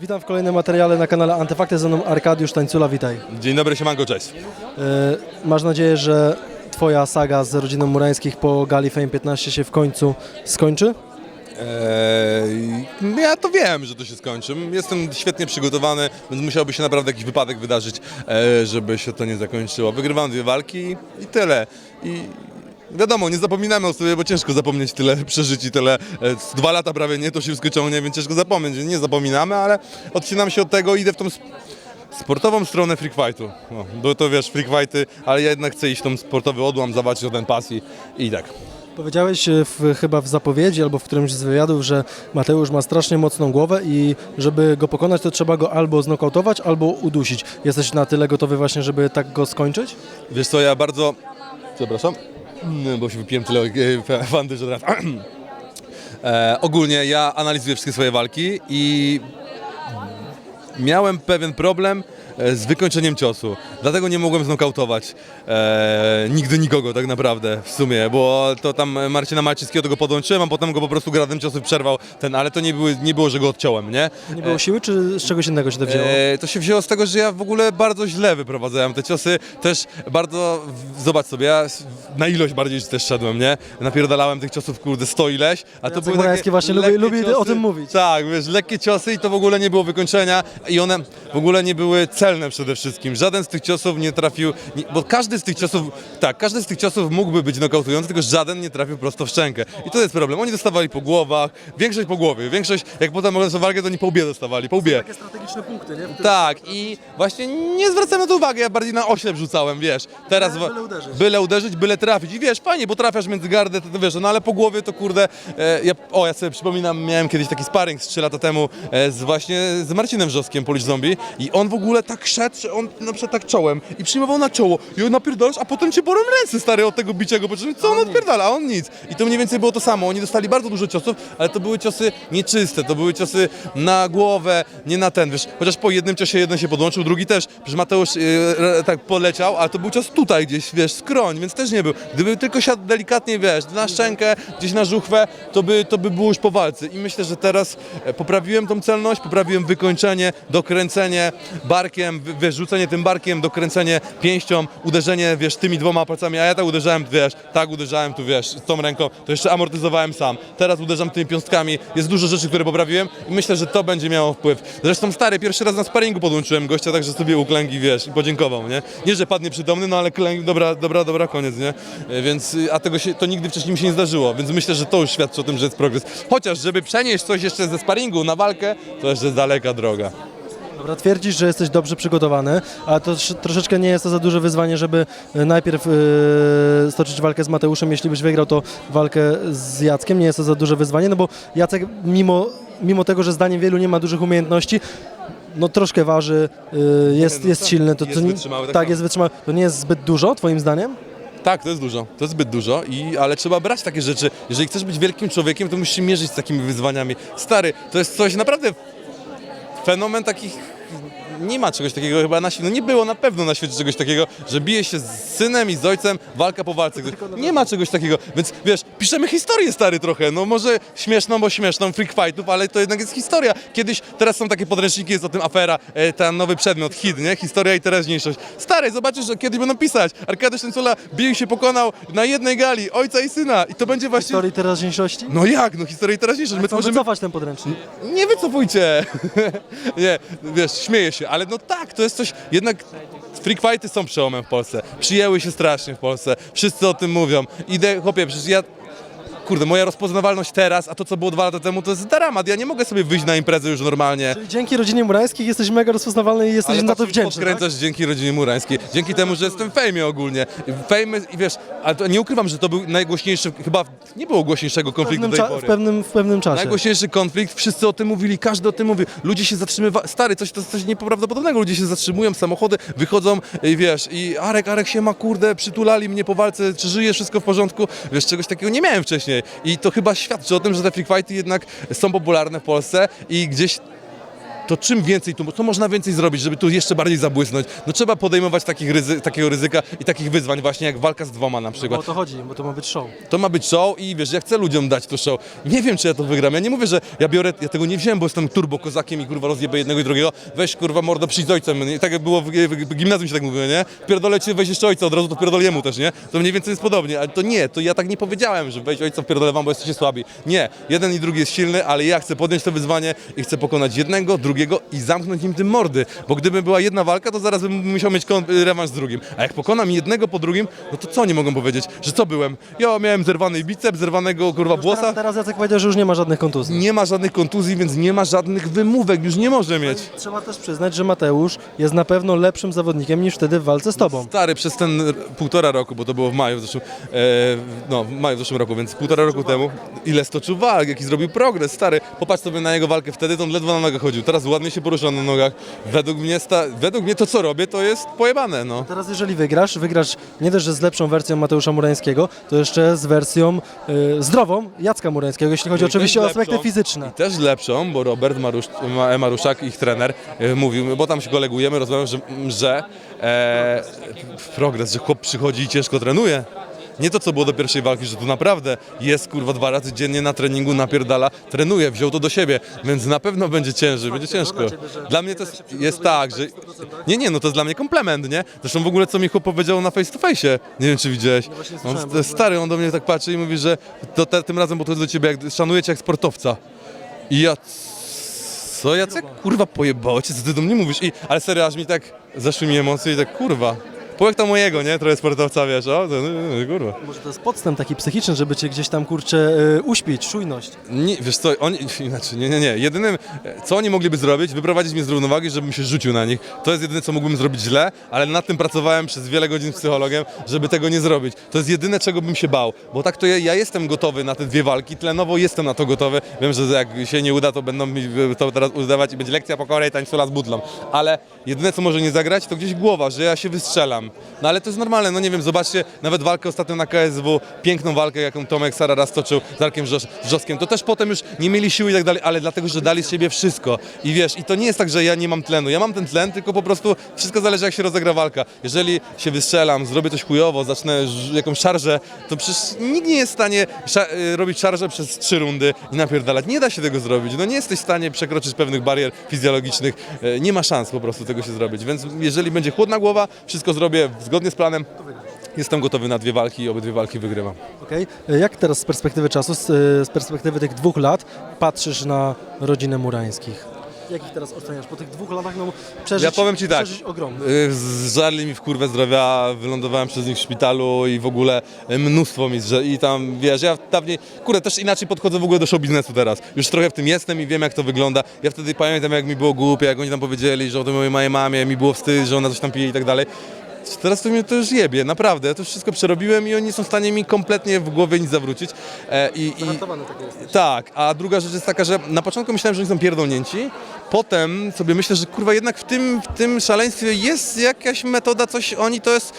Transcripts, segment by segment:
Witam w kolejnym materiale na kanale Antyfakty, ze mną Arkadiusz Tańcula, witaj. Dzień dobry, siemanko, cześć. E, masz nadzieję, że Twoja saga z rodziną Murańskich po Gali Fame 15 się w końcu skończy? Eee, ja to wiem, że to się skończy. Jestem świetnie przygotowany, więc musiałby się naprawdę jakiś wypadek wydarzyć, e, żeby się to nie zakończyło. Wygrywam dwie walki i tyle. I wiadomo, nie zapominamy o sobie, bo ciężko zapomnieć tyle przeżyć i tyle. E, z dwa lata prawie nie, to się wszystko ciągnie, więc ciężko zapomnieć. Nie zapominamy, ale odcinam się od tego i idę w tą sp- sportową stronę freak fightu. No, bo to wiesz, freak fighty, ale ja jednak chcę iść w tą sportowy odłam, zawalczyć o ten pas i, i tak. Powiedziałeś e, w, chyba w zapowiedzi albo w którymś z wywiadów, że Mateusz ma strasznie mocną głowę i żeby go pokonać, to trzeba go albo znokautować, albo udusić. Jesteś na tyle gotowy właśnie, żeby tak go skończyć? Wiesz co, ja bardzo... Przepraszam, bo się wypiłem tyle e, fandy, że teraz... E, ogólnie ja analizuję wszystkie swoje walki i miałem pewien problem z wykończeniem ciosu. Dlatego nie mogłem znokautować e, nigdy nikogo tak naprawdę w sumie, bo to tam Marcina Malczyckiego tego podłączyłem, a potem go po prostu gradem ciosów przerwał ten, ale to nie, były, nie było, że go odciąłem, nie? Nie było siły, czy z czegoś innego się to wzięło? E, to się wzięło z tego, że ja w ogóle bardzo źle wyprowadzałem te ciosy. Też bardzo, zobacz sobie, ja na ilość bardziej też szedłem, nie? Napierdalałem tych ciosów, kurde, sto ileś, a to były takie właśnie lubi- lekkie lubi o tym mówić. Tak, wiesz, lekkie ciosy i to w ogóle nie było wykończenia i one w ogóle nie były celne przede wszystkim. Żaden z tych ciosów nie trafił, nie, bo każdy z tych ciosów, tak, każdy z tych ciosów mógłby być nokautujący, tylko żaden nie trafił prosto w szczękę. I to jest problem. Oni dostawali po głowach, większość po głowie, większość, jak potem oglądałem walkę, to nie po łbie dostawali, po łbie. Takie strategiczne punkty, nie? Tak, i właśnie nie zwracałem na to uwagi, ja bardziej na oślep rzucałem, wiesz. Teraz Byle uderzyć. byle uderzyć, byle trafić. I wiesz, fajnie, bo trafiasz między gardę, to, to wiesz, no ale po głowie to kurde. E, ja, o, ja sobie przypominam, miałem kiedyś taki sparring z 3 lata temu e, z właśnie z Marcinem Wrzoskiem, Polish Zombie, i on w ogóle tak szedł, że on na przykład tak czołem i przyjmował na czoło. I on napierdalasz, a potem cię borą ręce stary od tego biciego, bo co on odpierdala, a on nic. I to mniej więcej było to samo. Oni dostali bardzo dużo ciosów, ale to były ciosy nieczyste, to były ciosy na głowę, nie na ten, wiesz. Chociaż po jednym ciosie jeden się podłączył, drugi też. Przecież Mateusz yy, tak poleciał, ale to był cios tutaj gdzieś, wiesz, skroń, więc też nie był. Gdyby tylko siadł delikatnie, wiesz, na szczękę, gdzieś na żuchwę, to by, to by było już po walce. I myślę, że teraz e, poprawiłem tą celność, poprawiłem wykończenie, dokręcenie barkiem, wy- wiesz, rzucenie tym barkiem, dokręcenie pięścią, uderzenie, wiesz, tymi dwoma palcami, a ja tak uderzałem, wiesz, tak uderzałem tu, wiesz, z tą ręką, to jeszcze amortyzowałem sam. Teraz uderzam tymi piąstkami, jest dużo rzeczy, które poprawiłem i myślę, że to będzie miało wpływ. Zresztą stary, pierwszy raz na sparingu podłączyłem gościa, także sobie uklęgi, wiesz, i podziękował, nie? Nie, że padnie przytomny, no ale klęk, dobra, dobra, dobra, koniec, nie? E, Więc, y, a tego się, to nigdy wcześniej mi się nie zdarzyło, więc myślę, że to już świadczy o tym, że jest progres. Chociaż, żeby przenieść coś jeszcze ze sparingu na walkę, to jeszcze daleka droga. Dobra, twierdzisz, że jesteś dobrze przygotowany, a to troszeczkę nie jest to za duże wyzwanie, żeby e, najpierw e, stoczyć walkę z Mateuszem, jeśli byś wygrał, to walkę z Jackiem. Nie jest to za duże wyzwanie, no bo Jacek, mimo, mimo tego, że zdaniem wielu nie ma dużych umiejętności, no troszkę waży, e, jest, no jest tak, silny. To, jest to, nie- wytrzymały, tak tak, jest wytrzymały. To nie jest zbyt dużo, twoim zdaniem? Tak, to jest dużo, to jest zbyt dużo, i, ale trzeba brać takie rzeczy. Jeżeli chcesz być wielkim człowiekiem, to musisz się mierzyć z takimi wyzwaniami. Stary, to jest coś naprawdę fenomen takich. Nie ma czegoś takiego chyba na świecie. No nie było na pewno na świecie czegoś takiego, że bije się z synem i z ojcem, walka po walce. Nie ma czegoś takiego. Więc wiesz, piszemy historię stary trochę. No może śmieszną, bo śmieszną, freak fightów, ale to jednak jest historia. Kiedyś, teraz są takie podręczniki, jest o tym afera, e, ten nowy przedmiot, hit, nie? Historia i teraźniejszość. Stary, zobaczysz, że kiedyś będą pisać. Arkadiusz Tańcula bił się pokonał na jednej gali, ojca i syna. I to będzie właśnie... Historii teraźniejszości? No jak, no historia i teraźniejszość. My Chcą tworzymy wycofać ten podręcznik. nie wycofujcie! nie, wiesz, śmieję się, ale no tak, to jest coś, jednak freak fighty są przełomem w Polsce. Przyjęły się strasznie w Polsce, wszyscy o tym mówią. Idę, chłopie, przecież ja... Kurde, moja rozpoznawalność teraz, a to co było dwa lata temu, to jest dramat. Ja nie mogę sobie wyjść na imprezę już normalnie. Czyli dzięki rodzinie Murańskich jesteś mega rozpoznawalny i jesteś Ale na tak to wdzięczny. Tak? podkręcasz dzięki rodzinie murańskiej. Dzięki temu, że jestem w fejmie ogólnie. Fejmy i wiesz, ale to nie ukrywam, że to był najgłośniejszy, chyba nie było głośniejszego W konfliktu do tej w, pory. pewnym, w pewnym czasie. Najgłośniejszy konflikt, wszyscy o tym mówili, każdy o tym mówi. Ludzie się zatrzymywali. Stary, coś, to coś nieprawdopodobnego. Ludzie się zatrzymują, samochody wychodzą i wiesz, i Arek, Arek się ma, kurde, przytulali mnie po walce, czy żyje wszystko w porządku. Wiesz, czegoś takiego nie miałem wcześniej. I to chyba świadczy o tym, że te freak fighty jednak są popularne w Polsce i gdzieś to czym więcej tu, co można więcej zrobić, żeby tu jeszcze bardziej zabłysnąć? No trzeba podejmować takich ryzy, takiego ryzyka i takich wyzwań właśnie jak walka z dwoma na Bo przykład. o to chodzi, bo to ma być show. To ma być show i wiesz, ja chcę ludziom dać to show. Nie wiem, czy ja to wygram. Ja nie mówię, że ja biorę, ja tego nie wziąłem, bo jestem turbo kozakiem i kurwa rozjebę jednego i drugiego. Weź kurwa mordo, przyjdź z ojcem. I tak jak było w, w, gimnazjum się tak mówiło, nie? Pierdolę cię, weź jeszcze ojca, od razu to pierdol jemu też, nie? To mniej więcej jest podobnie, ale to nie, to ja tak nie powiedziałem, że weź ojca, pierdolę wam, bo jesteście słabi. Nie, jeden i drugi jest silny, ale ja chcę podjąć to wyzwanie i chcę pokonać jednego, drugiego i zamknąć im tym mordy. Bo gdyby była jedna walka, to zaraz bym musiał mieć kon- rewanż z drugim. A jak pokonam jednego po drugim, no to co oni mogą powiedzieć? Że co byłem? Ja miałem zerwany biceps, zerwanego kurwa włosa. Teraz, teraz Jacek powiedział, że już nie ma żadnych kontuzji. Nie ma żadnych kontuzji, więc nie ma żadnych wymówek, już nie może mieć. Trzeba też przyznać, że Mateusz jest na pewno lepszym zawodnikiem niż wtedy w walce z tobą. Stary, przez ten półtora roku, bo to było w maju w zeszłym, e, no w maju w zeszłym roku, więc półtora roku temu, ile stoczył walk, jaki zrobił progres, stary. Popatrz sobie na jego walkę wtedy, to on ledwo na nogach chodził, teraz ładnie się porusza na nogach. Według mnie, sta, według mnie to, co robię, to jest pojebane, no. Teraz jeżeli wygrasz, wygrasz nie też, z lepszą wersją Mateusza Murańskiego, to jeszcze z wersją y, zdrową Jacka Murańskiego, jeśli chodzi i oczywiście o aspekty fizyczne. I też lepszą, bo Robert Marusz, Ma- Maruszak, ich trener, e, mówił, bo tam się kolegujemy, rozmawiam, że, że e, progres, że chłop przychodzi i ciężko trenuje. Nie to, co było do pierwszej walki, że tu naprawdę jest, kurwa, dwa razy dziennie na treningu, napierdala, trenuje, wziął to do siebie, więc na pewno będzie ciężej, będzie ciężko. dla mnie to jest, jest tak, że... Nie, nie, no to jest dla mnie komplement, nie? Zresztą w ogóle, co mi chłop powiedział na face to face, nie wiem, czy widziałeś. właśnie On, stary, on do mnie tak patrzy i mówi, że to te, tym razem podchodzę do ciebie, jak szanuję cię jak sportowca. I ja... Co, Jacek? Kurwa, pojebało cię, co ty do mnie mówisz? I, ale serio, aż mi tak zeszły mi emocje i tak, kurwa. Połek to mojego, nie? Trochę sportowca, wiesz, o, to, no, kurwa. Może to jest podstęp taki psychiczny, żeby cię gdzieś tam, kurczę, y, uśpić, czujność. Nie, wiesz co, oni, inaczej, nie, nie, nie. Jedynym, co oni mogliby zrobić, wyprowadzić mnie z równowagi, żebym się rzucił na nich. To jest jedyne, co mógłbym zrobić źle, ale nad tym pracowałem przez wiele godzin z psychologiem, żeby tego nie zrobić. To jest jedyne, czego bym się bał, bo tak to ja, ja jestem gotowy na te dwie walki, tlenowo jestem na to gotowy. Wiem, że jak się nie uda, to będą mi to teraz udawać i będzie lekcja pokory i tańcula z butlą. Ale jedyne, co może nie zagrać, to gdzieś głowa, że ja się wystrzelam. No ale to jest normalne, no nie wiem, zobaczcie, nawet walkę ostatnio na KSW, piękną walkę, jaką Tomek Sara raz toczył z Arkiem Wrzos- Wrzoskiem, to też potem już nie mieli siły i tak dalej, ale dlatego, że dali z siebie wszystko. I wiesz, i to nie jest tak, że ja nie mam tlenu, ja mam ten tlen, tylko po prostu wszystko zależy, jak się rozegra walka. Jeżeli się wystrzelam, zrobię coś chujowo, zacznę jakąś szarżę, to przecież nikt nie jest w stanie y, robić szarżę przez trzy rundy i napierdalać. Nie da się tego zrobić, no nie jesteś w stanie przekroczyć pewnych barier fizjologicznych, Y, nie ma szans po prostu tego się zrobić, więc jeżeli będzie chłodna głowa, wszystko zrobię zgodnie z planem, Jestem gotowy na dwie walki i obydwie walki wygrywam. Okej. Y, Jak teraz z perspektywy czasu, z, y, z perspektywy tych dwóch lat, patrzysz na rodzinę Murańskich? Jak ich teraz oceniasz? Po tych dwóch latach, no przeżyć, Ja powiem ci tak, przeżyć ogromny. y, zżarli mi w kurwę zdrowia, wylądowałem przez nich w szpitalu i w ogóle y, mnóstwo mi zże- i tam, wiesz, ja dawniej, kurde, też inaczej podchodzę w ogóle do show biznesu teraz. Już trochę w tym jestem i wiem jak to wygląda. Ja wtedy pamiętam jak mi było głupie, jak oni tam powiedzieli, że o tym mojej mojej mamie, mi było wstyd, że ona coś tam pije i tak dalej. Teraz to mnie to już jebie, naprawdę. Ja to wszystko przerobiłem i oni nie są w stanie mi kompletnie w głowie nic zawrócić. E, i, Zahartowany taki jesteś. tak, a druga rzecz jest taka, że na początku myślałem, że oni są pierdolnięci, potem sobie myślę, że kurwa jednak w tym, w tym szaleństwie jest jakaś metoda, coś oni to jest,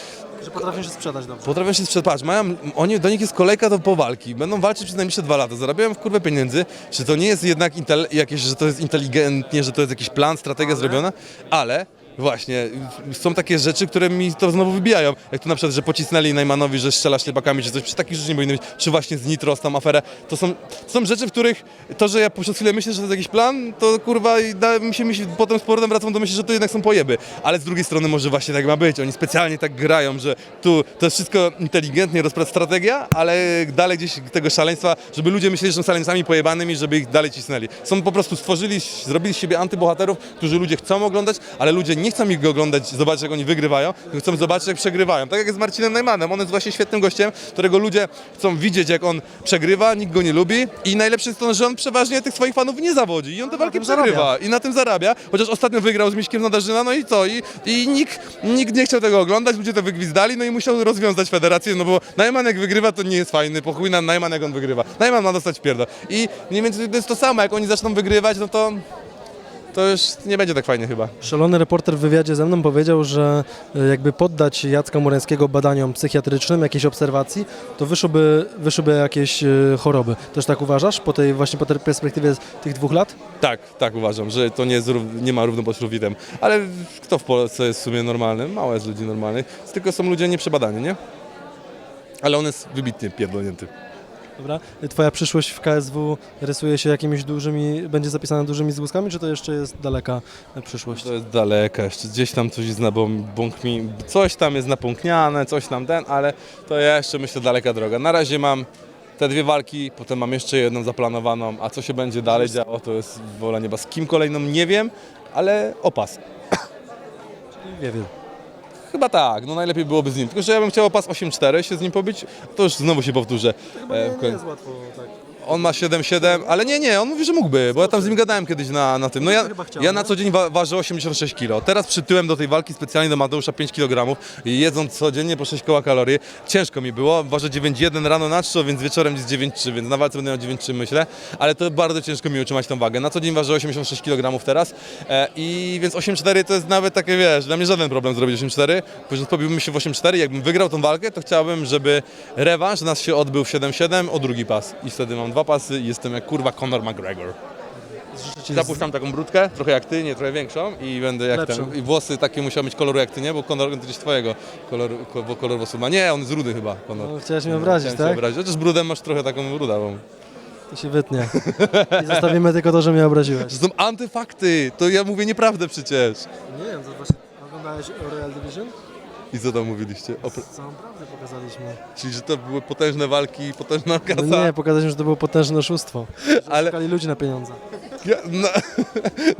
Że potrafią się sprzedać dobrze. potrafią się sprzedać, mają, oni, do nich jest kolejka do po walki, będą walczyć przez najbliższe dwa lata, zarabiają w kurwę pieniędzy, czy to nie jest jednak intel, jakieś, że to jest inteligentnie, że to jest jakiś plan, strategia zrobiona, ale... Właśnie, są takie rzeczy, które mi to znowu wybijają. Jak to na przykład, że pocisnęli Najmanowi, że strzela ślepakami, czy coś, przy takich rzeczy nie powinno być. Czy właśnie z Nitro, z tam aferę. To są, to są rzeczy, w których to, że ja przez chwilę myślę, że to jest jakiś plan, to kurwa i da, mi się myśli, potem z powrotem wracam do myśli, że to jednak są pojeby. Ale z drugiej strony może właśnie tak ma być. Oni specjalnie tak grają, że tu to jest wszystko inteligentnie, rozprac strategia, ale dalej gdzieś tego szaleństwa, żeby ludzie myśleli, że są szaleńcami pojebanymi, żeby ich dalej cisnęli. Są po prostu stworzyli, zrobili z siebie antybohaterów, którzy ludzie chcą oglądać, ale ludzie nie chcą ich go oglądać, zobaczyć jak oni wygrywają, tylko chcą zobaczyć jak przegrywają. Tak jak jest z Marcinem Najmanem, on jest właśnie świetnym gościem, którego ludzie chcą widzieć jak on przegrywa, nikt go nie lubi i najlepsze jest to, że on przeważnie tych swoich fanów nie zawodzi i on te walki przegrywa zarabia. i na tym zarabia, chociaż ostatnio wygrał z Miśkiem Nadarzyna, no i co? I, i nikt, nikt nie chciał tego oglądać, ludzie to wygwizdali, no i musiał rozwiązać federację, no bo Najman jak wygrywa, to nie jest fajny, pochuj na Najman jak on wygrywa. Najman ma dostać pierdol. I mniej więcej to jest to samo, jak oni zaczną wygrywać, no to to już nie będzie tak fajnie chyba. Szalony reporter w wywiadzie ze mną powiedział, że e, jakby poddać Jacka Murańskiego badaniom psychiatrycznym, jakiejś obserwacji, to wyszłoby, wyszłyby jakieś e, choroby. Też tak uważasz po tej właśnie po tej perspektywie tych dwóch lat? Tak, tak uważam, że to nie, jest, nie ma równo pod. Ale kto w Polsce jest w sumie normalny? Mało jest ludzi normalnych, tylko są ludzie nieprzebadani, nie? Ale on jest wybitnie pierdolnięty. Dobra. Twoja przyszłość w KSW rysuje się jakimiś dużymi, będzie zapisana dużymi zgłoskami, czy to jeszcze jest daleka przyszłość? To jest daleka, jeszcze gdzieś tam coś jest nabąkmi, coś tam jest napąkniane, coś tam ten, ale to jeszcze myślę daleka droga. Na razie mam te dwie walki, potem mam jeszcze jedną zaplanowaną, a co się będzie dalej działo, to jest wola nieba. Z kim kolejną nie wiem, ale opas. Nie wiem. Chyba tak, no najlepiej byłoby z nim. Tylko, że ja bym chciał opas 8-4 się z nim pobić, to już znowu się powtórzę. E, w końcu. łatwo, tak. On ma 7-7, ale nie, nie, on mówi, że mógłby, bo ja tam z nim gadałem kiedyś na, na tym. No ja, ja na co dzień wa ważę 86 kg. Teraz przytyłem do tej walki specjalnie do Mateusza 5 kg, jedząc codziennie po 6 koła kalorii. Ciężko mi było, ważę 9,1 rano na 3, więc wieczorem jest 9,3, więc na walce będę miał 9,3 myślę, ale to bardzo ciężko mi utrzymać tą wagę. Na co dzień ważę 86 kg teraz e, i więc 8,4 to jest nawet takie, wiesz, dla mnie żaden problem zrobić 8,4, później pobiłbym się w 8,4, jakbym wygrał tą walkę, to chciałbym, żeby rewanż nas się odbył w 7,7 o drugi pas i wtedy mam dwa pasy i jestem jak kurwa Conor McGregor. Zapuszczam taką brudkę, trochę jak ty, nie trochę większą i będę jak Lepszą. ten. I włosy takie musiały mieć koloru jak ty, nie? Bo Conor gdzieś twojego koloru, ko- bo kolor włosów ma. Nie, on jest rudy chyba, Conor. No, chciałeś mnie obrazić, Chciałem tak? obrazić. Chociaż z brudem masz trochę taką brudawą. To się wytnie. I zostawimy tylko to, że mnie obraziłeś. To są antyfakty, to ja mówię nieprawdę przecież. Nie wiem, to właśnie oglądałeś Royal Division? I co tam mówiliście? O, Całą prawdę pokazaliśmy. czyli, że to były potężne walki, potężna kasa. No nie, pokazaliśmy, że to było potężne oszustwo. ale Szukali ludzi na pieniądze. Ja, na,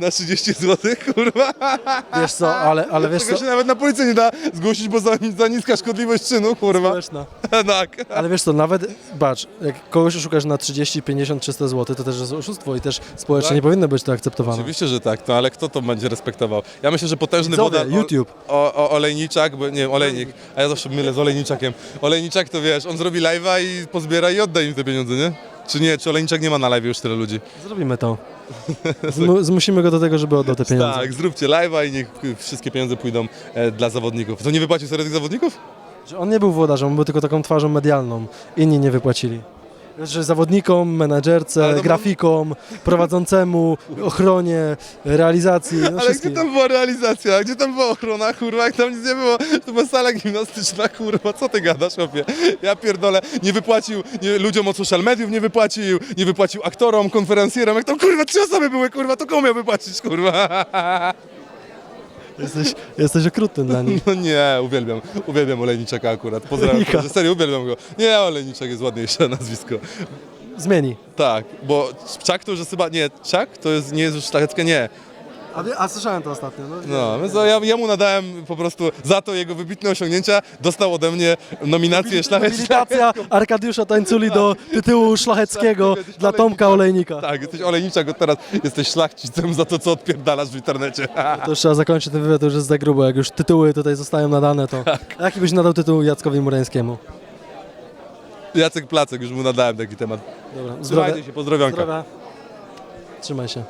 na 30 zł, kurwa. Wiesz co, ale, ale wiesz co, Tego się nawet na policję nie da zgłosić, bo za, za niska szkodliwość czynu, kurwa. społeczna. tak. Ale wiesz co, nawet, patrz, jak kogoś oszukasz na 30, 50, 300 zł, to też jest oszustwo i też społecznie Tak. nie powinno być to akceptowane. Oczywiście, że tak, no ale kto to będzie respektował? Ja myślę, że potężny Widzowie, woda... YouTube. O, o, olejniczak, bo nie wiem, olejnik, a ja zawsze mylę z olejniczakiem. Olejniczak to wiesz, on zrobi live'a i pozbiera i odda im te pieniądze, nie? Czy nie, czy olejniczak nie ma na live już tyle ludzi? Zrobimy to. Zmu- zmusimy go do tego, żeby oddał te pieniądze. Tak, zróbcie live'a i niech wszystkie pieniądze pójdą e, dla zawodników. To nie wypłacił serio tych zawodników? Że On nie był włodarzem, on był tylko taką twarzą medialną. Inni nie wypłacili. Że zawodnikom, menadżerce, to- grafikom, prowadzącemu, ochronie, realizacji, no Ale gdzie tam była realizacja? Gdzie tam była ochrona, kurwa? Jak tam nic nie było? To była sala gimnastyczna, kurwa. Co ty gadasz, chłopie? Ja pierdolę. Nie wypłacił nie, ludziom od social mediów, nie wypłacił, nie wypłacił aktorom, konferencjerom. Jak tam, kurwa, trzy osoby były, kurwa, to komu miał wypłacić, kurwa? Jesteś, jesteś okrutny dla nich. No nie, uwielbiam, uwielbiam Olejniczaka akurat. Pozdrawiam, że serio, uwielbiam go. Nie, Olejniczak jest ładniejsze nazwisko. Zmieni. Tak, bo Czak to już jest chyba, nie, Czak to jest, nie jest już szlacheckie, nie. A, wie- a słyszałem to ostatnio. No, No, więc ja, ja mu nadałem po prostu za to jego wybitne osiągnięcia, dostał ode mnie nominację szlachecką. Habilitacja Arkadiusza Tańculi do tytułu szlacheckiego dla Tomka Olejnika. Tak, jesteś olejniczak od teraz, jesteś szlachcicem za to, co odpierdalasz w internecie. To już trzeba zakończyć ten wywiad, to już jest za grubo. Jak już tytuły tutaj zostają nadane, to A jaki byś nadał tytuł Jackowi Murańskiemu? Jacek Placek, już mu nadałem taki temat. Dobra. Trzymajcie się, pozdrowionka. zdrowia. Trzymaj się.